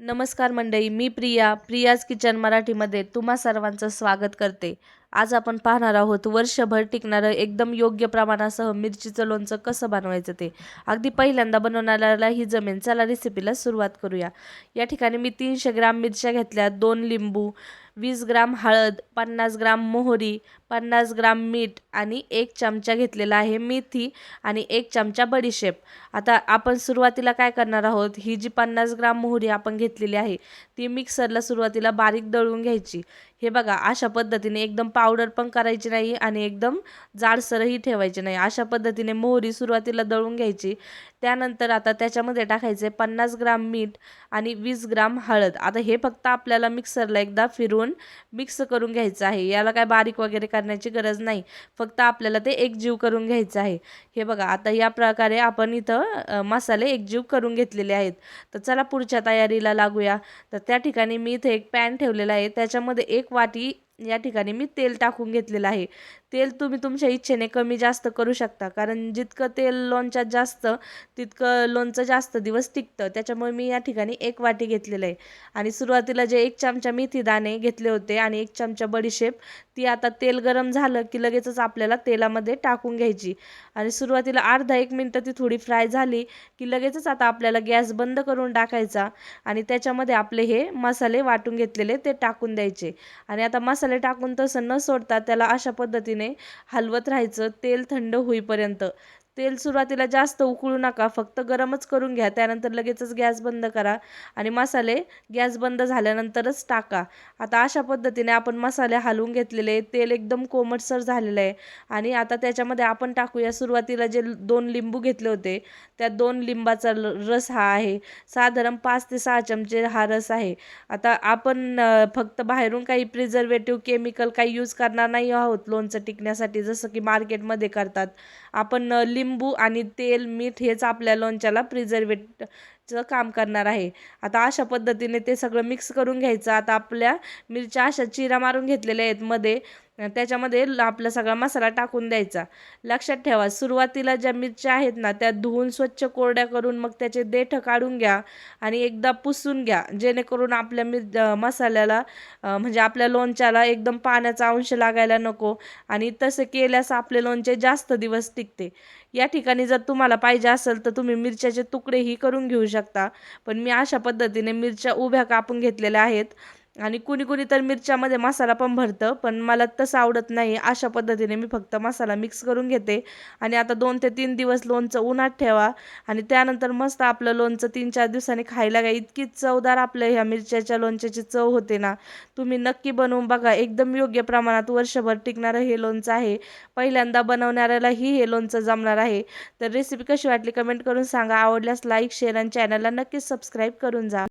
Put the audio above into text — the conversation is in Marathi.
नमस्कार मंडळी मी प्रिया प्रियाज किचन मराठीमध्ये तुम्हा सर्वांचं स्वागत करते. आज आपण पाहणार आहोत वर्षभर टिकणारं एकदम योग्य प्रमाणासह मिरचीचं लोणचं कसं बनवायचं ते. अगदी पहिल्यांदा बनवणाऱ्याला ही जमेन चला रेसिपीला सुरुवात करूया. या ठिकाणी मी तीनशे ग्राम मिरच्या घेतल्या दोन लिंबू वीस ग्राम हळद पन्नास ग्राम मोहरी पन्नास ग्राम मीठ आणि एक चमचा घेतलेला आहे मेथी आणि एक चमचा बडीशेप. आता आपण सुरुवातीला काय करणार आहोत ही जी पन्नास ग्राम मोहरी आपण घेतलेली आहे ती मिक्सरला सुरुवातीला बारीक दळून घ्यायची. हे बघा अशा पद्धतीने एकदम पावडर पण करायची नाही आणि एकदम जाडसरही ठेवायची नाही. अशा पद्धतीने मोहरी सुरुवातीला दळून घ्यायची. त्यानंतर आता त्याच्यामध्ये टाकायचे पन्नास ग्राम मीठ आणि वीस ग्राम हळद. आता हे फक्त आपल्याला मिक्सरला एकदा फिरवून मिक्स करून घ्यायचं आहे. याला काय बारीक वगैरे करण्याची गरज नाही. फक्त आपल्याला ते एकजीव करून घ्यायचं आहे. हे बघा आता या प्रकारे आपण इथं मसाले एकजीव करून घेतलेले आहेत. तर चला पुढच्या तयारीला लागूया. तर त्या ठिकाणी मी इथे एक पॅन ठेवलेला आहे. त्याच्यामध्ये एक वाटी या ठिकाणी मी तेल टाकून घेतलेलं आहे. तेल तुम्ही तुमच्या इच्छेने कमी जास्त करू शकता. कारण जितकं तेल लोणच्यात जास्त तितकं लोणचं जास्त दिवस टिकतं. त्याच्यामुळे मी या ठिकाणी एक वाटी घेतलेलं आहे. आणि सुरुवातीला जे एक चमचा मेथी दाणे घेतले होते आणि एक चमचा बडीशेप ती आता तेल गरम झालं की लगेचच आपल्याला तेलामध्ये टाकून घ्यायची. आणि सुरुवातीला अर्धा एक मिनटं ती थोडी फ्राय झाली की लगेचच आता आपल्याला गॅस बंद करून टाकायचा आणि त्याच्यामध्ये आपले हे मसाले वाटून घेतलेले ते टाकून द्यायचे. आणि आता मसाले टाकून तसं न सोडता त्याला अशा पद्धतीने हलवत राहायचं तेल थंड होईपर्यंत. तेल सुरुवातीला जास्त उकळू नका फक्त गरमच करून घ्या त्यानंतर लगेचच गॅस बंद करा आणि मसाले गॅस बंद झाल्यानंतरच टाका. आता अशा पद्धतीने आपण मसाले हलवून घेतलेले तेल एकदम कोमटसर झालेलं आहे आणि आता त्याच्यामध्ये आपण टाकूया सुरुवातीला जे दोन लिंबू घेतले होते त्या दोन लिंबाचा रस हा आहे. साधारण पाच ते सहा चमचे हा रस आहे. आता आपण फक्त बाहेरून काही प्रिझर्वेटिव्ह केमिकल काही यूज करणार नाही आहोत लोणचं टिकण्यासाठी जसं की मार्केटमध्ये करतात. आपण लिंब लिंबू आणि तेल मीठ हेच आपल्या लोणच्याला प्रिझर्वेट चं काम करणार आहे. आता अशा पद्धतीने ते सगळं मिक्स करून घ्यायचं. आता आपल्या मिरच्या अशा चिरा मारून घेतलेल्या आहेत मध्ये. त्याच्यामध्ये आपला सगळा मसाला टाकून द्यायचा. लक्षात ठेवा सुरुवातीला ज्या मिरच्या आहेत ना त्या धुवून स्वच्छ कोरड्या करून मग त्याचे देठ काढून घ्या आणि एकदा पुसून घ्या. जेणेकरून आपल्या मिर मसाल्याला म्हणजे आपल्या लोणच्याला एकदम पाण्याचा अंश लागायला नको आणि तसं केल्यास आपले लोणचे जास्त दिवस टिकते. या ठिकाणी जर तुम्हाला पाहिजे असेल तर तुम्ही मिरच्याचे तुकडेही करून घेऊ शकता. पण मी अशा पद्धतीने मिरच्या उभ्या कापून घेतलेल्या आहेत. आणि कुणी कुणी तर मिरच्यामध्ये मसाला पण भरतं पण मला तसं आवडत नाही. अशा पद्धतीने मी फक्त मसाला मिक्स करून घेते. आणि आता दोन ते तीन दिवस लोणचं उन्हात ठेवा. आणि त्यानंतर मस्त आपलं लोणचं तीन चार दिवसांनी खायला काय इतकी चवदार आपल्या ह्या मिरच्याच्या लोणच्याची चव होते ना. तुम्ही नक्की बनवून बघा. एकदम योग्य प्रमाणात वर्षभर टिकणारं हे लोणचं आहे. पहिल्यांदा बनवणाऱ्यालाही हे लोणचं जमणार आहे. तर रेसिपी कशी वाटली कमेंट करून सांगा. आवडल्यास लाईक शेअर आणि चॅनलला नक्कीच सबस्क्राईब करून जा.